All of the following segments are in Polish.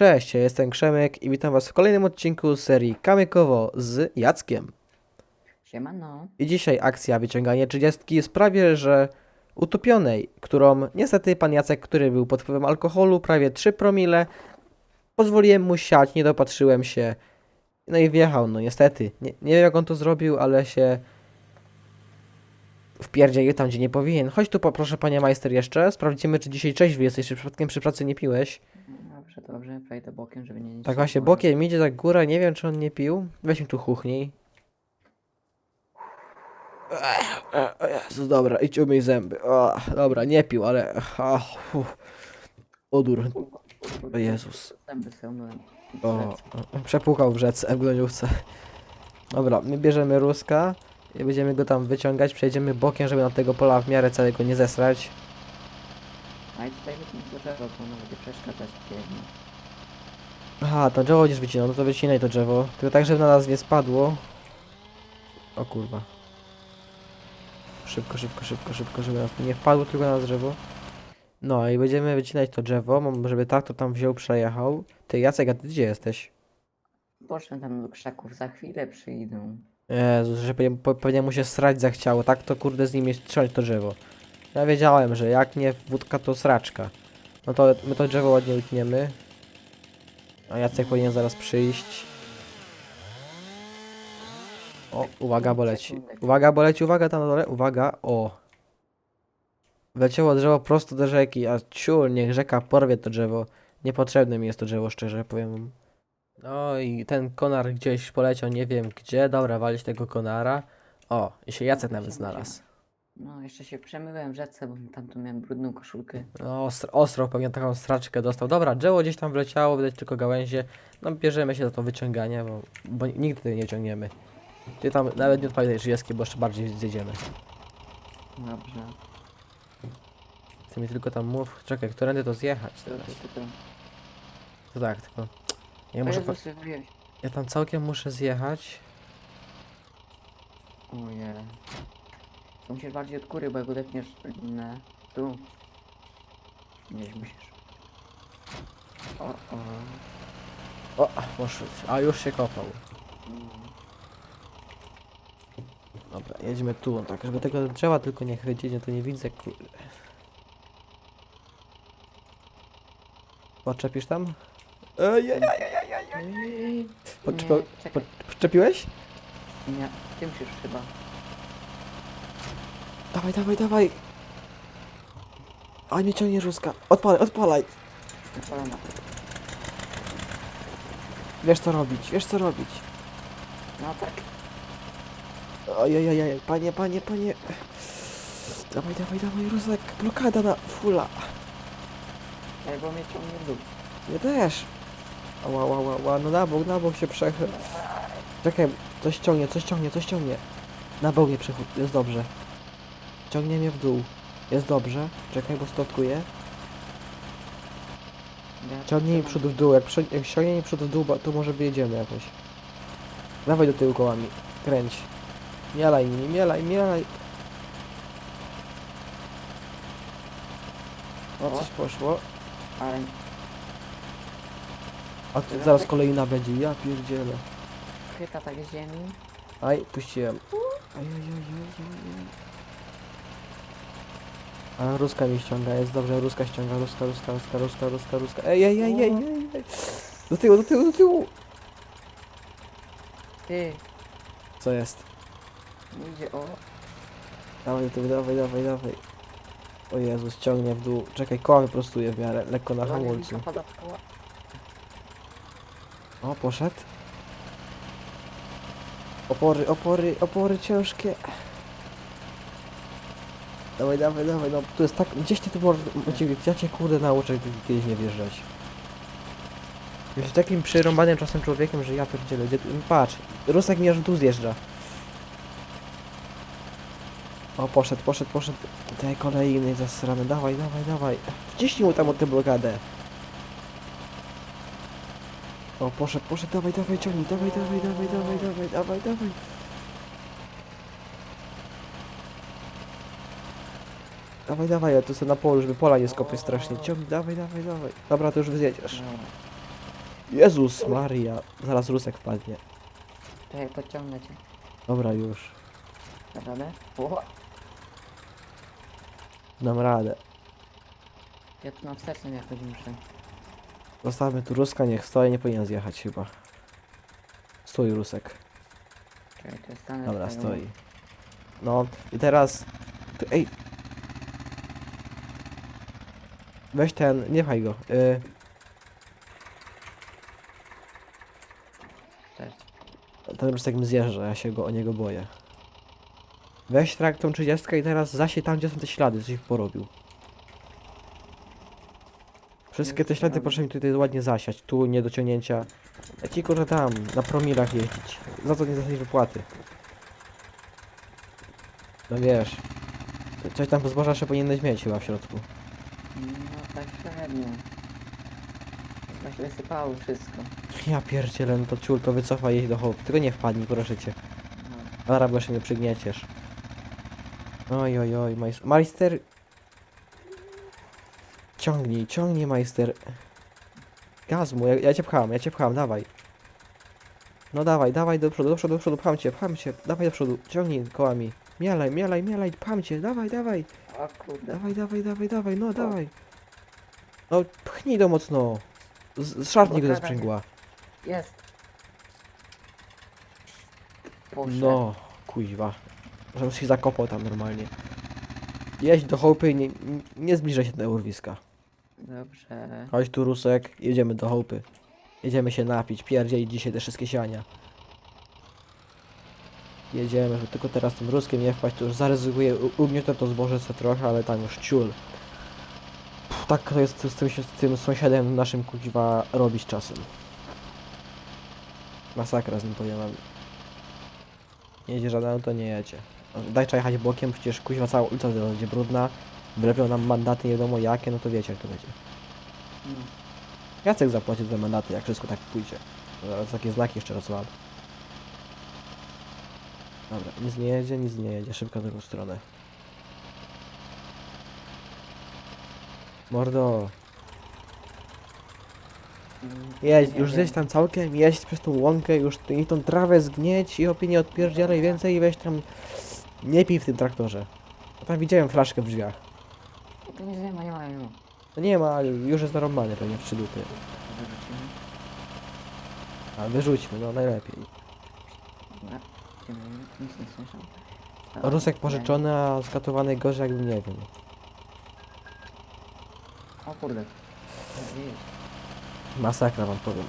Cześć, ja jestem Krzemek i witam was w kolejnym odcinku serii Kamykowo z Jackiem. Siemano. I dzisiaj akcja wyciąganie 30 sprawie, że utopionej, którą niestety pan Jacek, który był pod wpływem alkoholu, prawie 3 promile, pozwoliłem mu siać, nie dopatrzyłem się. No i wjechał, no niestety. Nie, nie wiem jak on to zrobił, ale się wpierdzielił tam, gdzie nie powinien. Chodź tu poproszę panie majster jeszcze, sprawdzimy czy dzisiaj trzeźwy jesteś, czy przypadkiem przy pracy nie piłeś. Dobrze, dobrze, przejdę bokiem, żeby nie... Tak właśnie, bokiem idzie tak góra, nie wiem czy on nie pił. Weź mi tu chuchnij. O Jezus, dobra, idź umyj zęby. O, dobra, nie pił, ale... O, uff. Odór. O Jezus. Zęby sobie umyłem. O, przepłukał w rzece, w gloniówce. Dobra, my bierzemy ruska i będziemy go tam wyciągać, przejdziemy bokiem, żeby na tego pola w miarę całego nie zesrać. A i tutaj to drzewo, bo nawet nie przeszkadzać biegnie. Aha, to drzewo będziesz wycinał, no to wycinaj to drzewo. Tylko tak, żeby na nas nie spadło. O kurwa. Szybko, szybko, szybko, szybko, żeby nas nie wpadło tylko na drzewo. No i będziemy wycinać to drzewo, żeby traktor tam wziął, przejechał. Ty Jacek, a ty gdzie jesteś? Poszłem tam do krzaków, za chwilę przyjdą. Jezus, że pewnie, pewnie mu się srać zachciało, tak to kurde z nimi strzelać to drzewo. Ja wiedziałem, że jak nie wódka to sraczka. No to my to drzewo ładnie utniemy. A Jacek powinien zaraz przyjść. O, uwaga, bo leci. Uwaga, bo leci, uwaga tam na dole, uwaga, o. Wleciało drzewo prosto do rzeki, a ciul, niech rzeka porwie to drzewo. Niepotrzebne mi jest to drzewo, szczerze powiem. wam. No i ten konar gdzieś poleciał, nie wiem gdzie. Dobra, walić tego konara. O, i się Jacek nawet znalazł. No, jeszcze się przemyłem w rzece, bo tam tu miałem brudną koszulkę. No, ostro, ostro pewnie taką straczkę dostał. Dobra, drzewo gdzieś tam wleciało, widać tylko gałęzie. No, bierzemy się za to wyciąganie, bo, bo nigdy nie ciągniemy. Ty tam nawet nie tej 30, bo jeszcze bardziej zjedziemy. Dobrze. Ty mi tylko tam mów, czekaj, którędy to zjechać To, teraz. to, to, to. To tak, tylko... Ja muszę... Po, Jezus, ja tam całkiem muszę zjechać. Ojej. To musisz bardziej od góry, bo jak udepniesz na tu. Gdzieś musisz. O, o. O, poszedł. A, już się kopał. Mm. Dobra, jedziemy tu, tak, żeby tego drzewa tylko nie chwycić, no to nie widzę, kurde. Podczepisz tam? Nie, Podczepił, czekaj. podczepiłeś? Nie, ty musisz chyba. Dawaj, dawaj, dawaj! A mnie ciągnie ruska. Odpalaj, odpalaj! Zapalona. Wiesz co robić, wiesz co robić. No tak. Ojej, panie, panie, panie. Dawaj, dawaj, dawaj, rusek. Blokada na fula. Ej, bo mnie ciągnie w dół. Ja też. Ała, ała, ała, ała, no na bok, na bok się przechyl. Czekaj, coś ciągnie, coś ciągnie, coś ciągnie. Na bok mnie przechód, jest dobrze. Ciągnie mnie w dół. Jest dobrze. Czekaj, bo stotkuję. Ja Ciągnij mi trzymam. przód w dół, jak, prze- jak ciągnie mi przód w dół, to może wyjedziemy jakoś. Dawaj do tyłu kołami. Kręć. Mielaj nimi, mielaj, mielaj. O, coś poszło. Ale A tu zaraz kolejna będzie, ja pierdzielę. chyta tak ziemi. Aj, puściłem. Aj, aj, aj, aj, aj, aj. A ruska mi ściąga, jest dobrze, ruska ściąga, ruska, ruska, ruska, ruska, ruska, ruska. Ej, ej, ej, ej, ej, ej. Do tyłu, do tyłu, do tyłu. Ty, Co jest? idzie o. Dawaj do tyłu, dawaj, dawaj, dawaj. O Jezus, ciągnie w dół. Czekaj, koła wyprostuję w miarę, lekko na Ładnie mi hamulcu. O, poszedł. Opory, opory, opory ciężkie. Dawaj, dawaj, dawaj, no tu jest tak, gdzieś ty tu może, ja cię kurde nauczę kiedyś nie wjeżdżać. Jesteś takim przyrąbanym czasem człowiekiem, że ja pierdzielę, gdzie ty, patrz, Rusek mi aż dół zjeżdża. O, poszedł, poszedł, poszedł. Te kolejny zasrany, dawaj, dawaj, dawaj. Wciśnij mu tam od tę blokadę. O, poszedł, poszedł, dawaj, dawaj, ciągnij, dawaj, dawaj, dawaj, dawaj, dawaj, dawaj, dawaj. Dawaj, dawaj, ja tu sobie na polu, żeby pola nie skopie strasznie. Ciągnij, dawaj, dawaj, dawaj. Dobra, to już wyjedziesz. Dobra. Jezus Maria. Zaraz Rusek wpadnie. Czekaj, podciągnę cię. Dobra, już. Dasz radę? O, Dam radę. ja tu na wstecznym jakoś muszę. Zostawmy tu Ruska, niech stoi, nie powinien zjechać chyba. Stój Rusek. Czekaj, to jest stanę Dobra, tutaj, stoi. No i teraz... Ty, ej! Weź ten, nie pchaj go. Y, Cześć. ten Rusek mi zjeżdża, ja się go o niego boję. Weź trak tą 30 i teraz zasiej tam, gdzie są te ślady, coś porobił. Wszystkie te ślady proszę mi tutaj ładnie zasiać. Tu nie do ciągnięcia. Ja ci kurczę tam, na promilach jeździć. Za to nie dostaniesz wypłaty. No wiesz. Coś tam zboża jeszcze powinieneś mieć chyba w środku. No tak średnio. Się wysypało wszystko. Ja pierdzielę, no to ciul, to wycofa jeść do hołd. Tylko nie wpadnij, proszę cię. No. Zaraz go jeszcze mnie przygnieciesz. Oj, oj, oj, majster. Majster! Ciągnij, ciągnij, majster. Gaz mu, ja, ja cię pcham, ja cię pcham, dawaj. No dawaj, dawaj do przodu, do przodu, do przodu, pcham cię, pcham cię, dawaj do przodu, ciągnij kołami. Mielaj, mielaj, pcham cię, dawaj, dawaj, O kurde. dawaj, dawaj, dawaj, dawaj, no dawaj. No, pchnij do mocno. Z, zszarpnij go ze sprzęgła. Jest. Poszedł. No, kuźwa. Żebym się zakopał tam normalnie. Jedź do chałupy i nie, nie- zbliżaj się do urwiska. Dobrze. Chodź tu Rusek, jedziemy do chałupy. Jedziemy się napić, pierdzielić dzisiaj te wszystkie siania. Jedziemy, żeby tylko teraz tym Ruskiem nie wpaść, to już zaryzykuję, ugniotę to zboże co trochę, ale tam już ciul. Pff, tak to jest z tym, z tym sąsiadem naszym kuźwa robić czasem. Masakra z nim powiem wam. Jedzie żaden, to nie jedzie. Daj trzeba jechać bokiem, przecież kuźwa cała ulica będzie brudna. Wlepią nam mandaty nie wiadomo jakie, no to wiecie jak to będzie. No. Jacek zapłaci te mandaty, jak wszystko tak pójdzie. Zaraz takie znaki jeszcze rozwalę. Dobra, nic nie jedzie, nic nie jedzie, szybko w drugą stronę. Mordo, nie już zjeść tam całkiem, jeźdź przez tą łąkę, już i tą trawę zgnieć i opinie odpierdzielaj więcej i weź tam... Nie pij w tym traktorze. Bo Tam widziałem flaszkę w drzwiach. To nic nie ma, nie ma, nie ma. No nie ma, ale już jest narąbany pewnie w trzy dupy. Wyrzucimy. A wyrzućmy, no najlepiej. Dobra. Idziemy, Nic nie. Dobra, Rusek nie. pożyczony, a skatowany gorzej jakbym nie wiem. O kurde. Masakra wam powiem.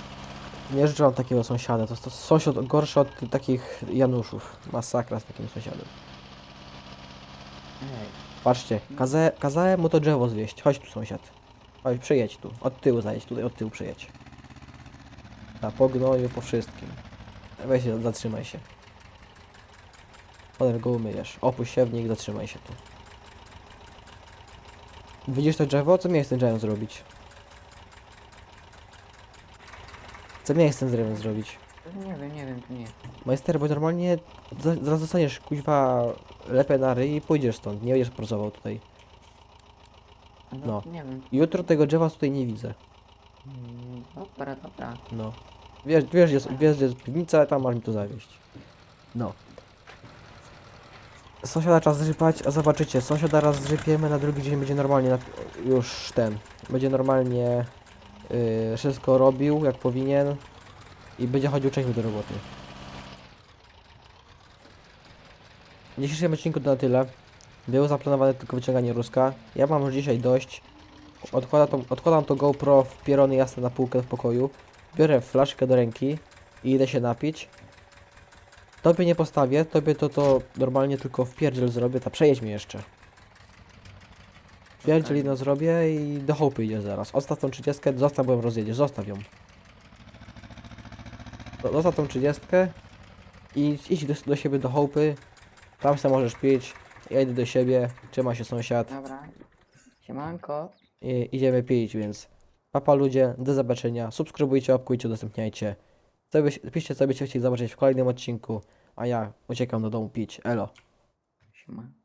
Nie życzę wam takiego sąsiada, to jest to sąsiad gorszy od takich Januszów. Masakra z takim sąsiadem. Ej. Patrzcie, kaza kazałem mu to drzewo zwieść. Chodź tu sąsiad. Chodź, przejedź tu. Od tyłu zajedź, tutaj od tyłu przejedź. A po gnoju, po wszystkim. Weź się, zatrzymaj się. Potem go umyjesz. Opuść siewnik, zatrzymaj się tu. Widzisz to drzewo? Co miałeś z tym drzewem zrobić? Co miałeś z tym drzewem zrobić? Nie wiem, nie wiem, nie. Majster, bo normalnie za- zaraz dostaniesz kuźwa lepę na ryj i pójdziesz stąd. Nie będziesz pracował tutaj. No, No. Nie wiem. Jutro tego drzewa tutaj nie widzę. Mm, Dobra, dobra. No. Wiesz, wiesz, gdzie jest, wiesz, gdzie jest piwnica, tam masz mi to zawieść. No. Sąsiada czas zrypać, a zobaczycie, sąsiada raz zrypiemy, na drugi dzień będzie normalnie, już ten, będzie normalnie yy, wszystko robił jak powinien i będzie chodził trzeźwy do roboty. W dzisiejszym odcinku to na tyle. Było zaplanowane tylko wyciąganie ruska. Ja mam już dzisiaj dość. Odkładam to, odkładam to GoPro w pierony jasne na półkę w pokoju. Biorę flaszkę do ręki i idę się napić. Tobie nie postawię, tobie to to normalnie tylko w pierdziel zrobię, ta przejedź mnie jeszcze. Pierdziel jedno zrobię i do chałupy idzie zaraz. Odstaw tą 30, zostaw, bo ją rozjedziesz, zostaw ją. Zostaw tą 30 i idź do, do siebie do chałupy. Tam sobie możesz pić. Ja idę do siebie, trzyma się sąsiad Dobra. Siemanko. i idziemy pić, więc papa ludzie, do zobaczenia, subskrybujcie, łapkujcie, udostępniajcie. Co byś, piszcie co byście chcieli zobaczyć w kolejnym odcinku, a ja uciekam do domu pić, elo. Siema.